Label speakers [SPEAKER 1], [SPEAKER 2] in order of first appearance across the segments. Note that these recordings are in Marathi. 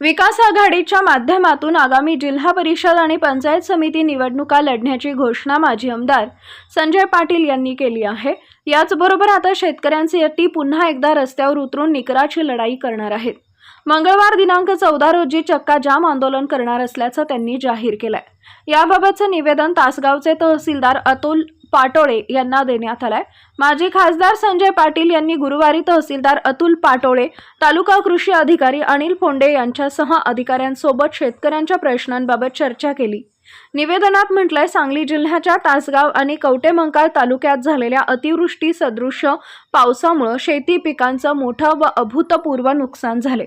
[SPEAKER 1] विकास आघाडीच्या माध्यमातून आगामी जिल्हा परिषद आणि पंचायत समिती निवडणुका लढण्याची घोषणा माजी आमदार संजय पाटील यांनी केली आहे. याचबरोबर आता शेतकऱ्यांचे यती पुन्हा एकदा रस्त्यावर उतरून निकराची लढाई करणार आहेत. मंगळवार दिनांक चौदा रोजी चक्का जाम आंदोलन करणार असल्याचं त्यांनी जाहीर केलंय. याबाबतचं निवेदन तासगावचे तहसीलदार अतुल पाटोळे यांना देण्यात आलंय. माजी खासदार संजय पाटील यांनी गुरुवारी तहसीलदार अतुल पाटोळे तालुका कृषी अधिकारी अनिल फोंडे यांच्यासह अधिकाऱ्यांसोबत शेतकऱ्यांच्या प्रश्नांबाबत चर्चा केली. निवेदनात म्हटलंय सांगली जिल्ह्याच्या तासगाव आणि कवटेमंकाळ तालुक्यात झालेल्या अतिवृष्टी सदृश्य पावसामुळं शेती पिकांचं मोठं व अभूतपूर्व नुकसान झाले.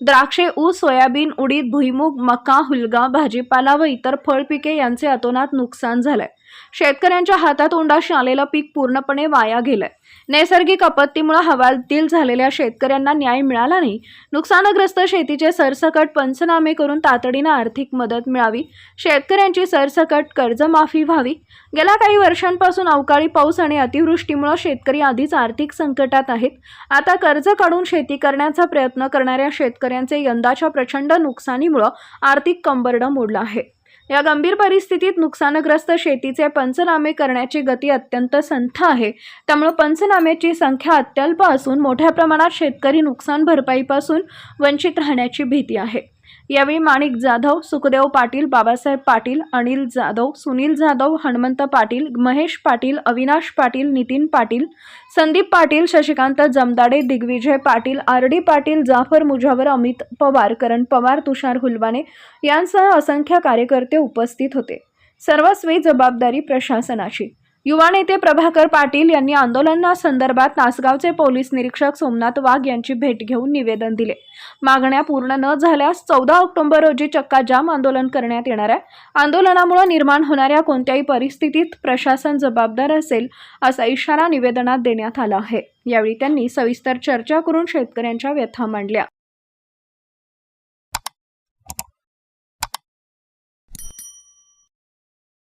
[SPEAKER 1] द्राक्षे ऊस सोयाबीन उडीद भुईमूग मका हुलगा भाजीपाला व इतर फळपिके यांचे अतोनात नुकसान झालंय. शेतकऱ्यांच्या हातातोंडाशी आलेलं पीक पूर्णपणे वाया गेलंय. नैसर्गिक आपत्तीमुळे हवालदिल झालेल्या शेतकऱ्यांना न्याय मिळाला नाही. नुकसानग्रस्त शेतीचे सरसकट पंचनामे करून तातडीनं आर्थिक मदत मिळावी. शेतकऱ्यांची सरसकट कर्जमाफी व्हावी. गेल्या काही वर्षांपासून अवकाळी पाऊस आणि अतिवृष्टीमुळे शेतकरी आधीच आर्थिक संकटात आहेत. आता कर्ज काढून शेती करण्याचा प्रयत्न करणाऱ्या शेतकऱ्यांचे यंदाच्या प्रचंड नुकसानीमुळं आर्थिक कंबरडं मोडलं आहे. या गंभीर परिस्थितीत नुकसानग्रस्त शेतीचे पंचनामे करण्याची गती अत्यंत संथ आहे. त्यामुळे पंचनाम्याची संख्या अत्यल्प असून मोठ्या प्रमाणात शेतकरी नुकसान भरपाईपासून वंचित राहण्याची भीती आहे. यावेळी माणिक जाधव सुखदेव पाटील बाबासाहेब पाटील अनिल जाधव सुनील जाधव हनुमंत पाटील महेश पाटील अविनाश पाटील नितीन पाटील संदीप पाटील शशिकांत जमदाडे दिग्विजय पाटील आर डी पाटील जाफर मुजावर अमित पवार करण पवार तुषार हुलवाने यांसह असंख्य कार्यकर्ते उपस्थित होते. सर्वस्वी जबाबदारी प्रशासनाची. युवा नेते प्रभाकर पाटील यांनी आंदोलनासंदर्भात नासगावचे पोलीस निरीक्षक सोमनाथ वाघ यांची भेट घेऊन निवेदन दिले. मागण्या पूर्ण न झाल्यास चौदा ऑक्टोबर रोजी चक्का जाम आंदोलन करण्यात येणार आहे. आंदोलनामुळे निर्माण होणाऱ्या कोणत्याही परिस्थितीत प्रशासन जबाबदार असेल असा इशारा निवेदनात देण्यात आला आहे. यावेळी त्यांनी सविस्तर चर्चा करून शेतकऱ्यांच्या व्यथा मांडल्या.